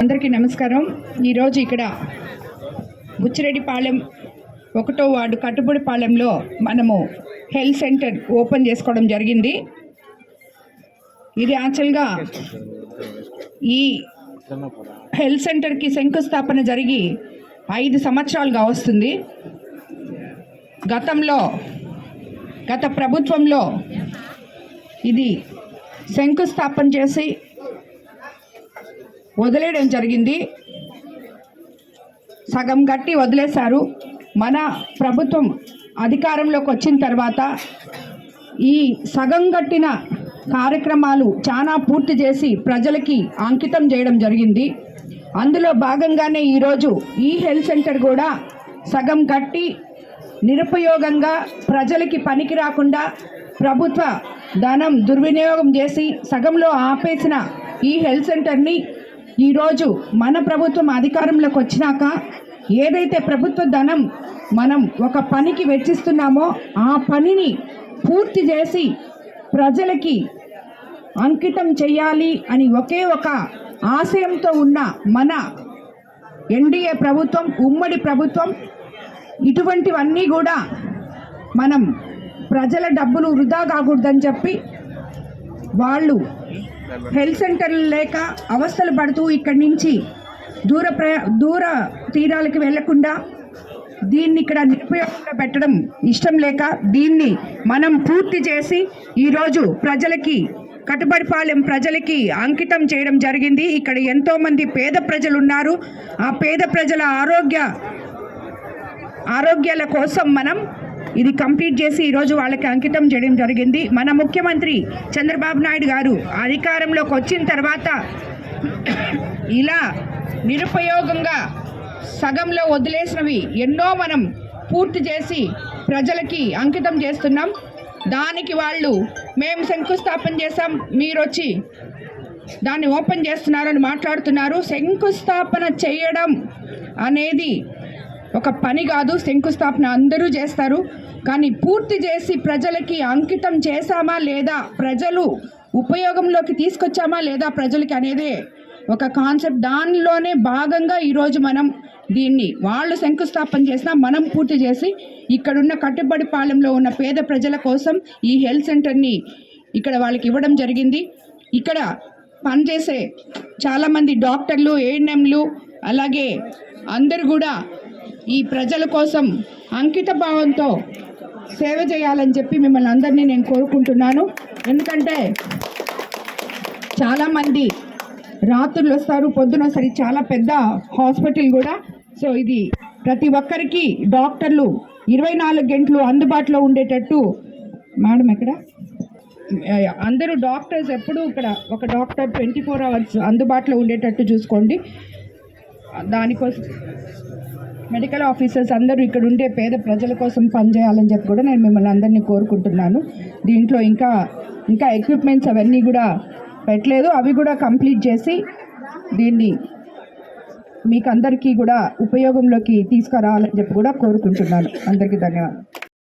అందరికీ నమస్కారం. ఈరోజు ఇక్కడ బుచ్చిరెడ్డిపాలెం ఒకటో వార్డు కట్టుబడిపాలెంలో మనము హెల్త్ సెంటర్ ఓపెన్ చేసుకోవడం జరిగింది. ఇది యాక్చువల్గా ఈ హెల్త్ సెంటర్కి శంకుస్థాపన జరిగి ఐదు సంవత్సరాలుగా వస్తుంది. గతంలో గత ప్రభుత్వంలో ఇది శంకుస్థాపన చేసి వదిలేయడం జరిగింది. సగం గట్టి వదిలేశారు. మన ప్రభుత్వం అధికారంలోకి వచ్చిన తర్వాత ఈ సగం గట్టిన కార్యక్రమాలు చాలా పూర్తి చేసి ప్రజలకి అంకితం చేయడం జరిగింది. అందులో భాగంగానే ఈరోజు ఈ హెల్త్ సెంటర్ కూడా సగం కట్టి నిరుపయోగంగా ప్రజలకి పనికి రాకుండా ప్రభుత్వ ధనం దుర్వినియోగం చేసి సగంలో ఆపేసిన ఈ హెల్త్ సెంటర్ని ఈరోజు మన ప్రభుత్వం అధికారంలోకి వచ్చినాక ఏదైతే ప్రభుత్వ ధనం మనం ఒక పనికి వెచ్చిస్తున్నామో ఆ పనిని పూర్తి చేసి ప్రజలకి అంకితం చేయాలి అని ఒకే ఒక ఆశయంతో ఉన్న మన ఎన్డీఏ ప్రభుత్వం ఉమ్మడి ప్రభుత్వం ఇటువంటివన్నీ కూడా మనం ప్రజల డబ్బులు వృధా కాకూడదని చెప్పి వాళ్ళు హెల్త్ సెంటర్లు లేక అవస్థలు పడుతూ ఇక్కడి నుంచి దూర ప్రయా దూర తీరాలకు వెళ్ళకుండా దీన్ని ఇక్కడ నిరుపయోగంగా పెట్టడం ఇష్టం లేక దీన్ని మనం పూర్తి చేసి ఈరోజు ప్రజలకి కట్టుబడిపాలెం ప్రజలకి అంకితం చేయడం జరిగింది. ఇక్కడ ఎంతోమంది పేద ప్రజలు ఉన్నారు ఆ పేద ప్రజల ఆరోగ్య ఆరోగ్యాల కోసం మనం ఇది కంప్లీట్ చేసి ఈరోజు వాళ్ళకి అంకితం చేయడం జరిగింది. మన ముఖ్యమంత్రి చంద్రబాబు నాయుడు గారు అధికారంలోకి వచ్చిన తర్వాత ఇలా నిరుపయోగంగా సగంలో వదిలేసినవి ఎన్నో మనం పూర్తి చేసి ప్రజలకి అంకితం చేస్తున్నాం. దానికి వాళ్ళు మేము శంకుస్థాపన చేసాం మీరు వచ్చి దాన్ని ఓపెన్ చేస్తున్నారని మాట్లాడుతున్నారు. శంకుస్థాపన చేయడం అనేది ఒక పని కాదు శంకుస్థాపన అందరూ చేస్తారు. కానీ పూర్తి చేసి ప్రజలకి అంకితం చేశామా లేదా ప్రజలు ఉపయోగంలోకి తీసుకొచ్చామా లేదా ప్రజలకి అనేదే ఒక కాన్సెప్ట్ దానిలోనే భాగంగా ఈరోజు మనం దీన్ని వాళ్ళు శంకుస్థాపన చేసినా మనం పూర్తి చేసి ఇక్కడున్న కట్టుబడి పాలెంలో ఉన్న పేద ప్రజల కోసం ఈ హెల్త్ సెంటర్ని ఇక్కడ వాళ్ళకి ఇవ్వడం జరిగింది. ఇక్కడ పనిచేసే చాలామంది డాక్టర్లు ఏఎన్ఎంలు అలాగే అందరు కూడా ఈ ప్రజల కోసం అంకిత భావంతో సేవ చేయాలని చెప్పి మిమ్మల్ని అందరినీ నేను కోరుకుంటున్నాను. ఎందుకంటే చాలామంది రాత్రులు వస్తారు పొద్దున సరే చాలా పెద్ద హాస్పిటల్ కూడా. సో ఇది ప్రతి ఒక్కరికి డాక్టర్లు ఇరవై నాలుగు గంటలు అందుబాటులో ఉండేటట్టు మేడం ఎక్కడ? అందరూ డాక్టర్స్ ఎప్పుడూ ఇక్కడ ఒక డాక్టర్ ట్వంటీ ఫోర్ అవర్స్ అందుబాటులో ఉండేటట్టు చూసుకోండి. దానికోసం మెడికల్ ఆఫీసర్స్ అందరూ ఇక్కడ ఉండే పేద ప్రజల కోసం పనిచేయాలని చెప్పి కూడా నేను మిమ్మల్ని అందరినీ కోరుకుంటున్నాను. దీంట్లో ఇంకా ఇంకా ఎక్విప్మెంట్స్ అవన్నీ కూడా పెట్టలేదు. అవి కూడా కంప్లీట్ చేసి దీన్ని మీకు అందరికీ కూడా ఉపయోగంలోకి తీసుకురావాలని చెప్పి కూడా కోరుకుంటున్నాను. అందరికీ ధన్యవాదాలు.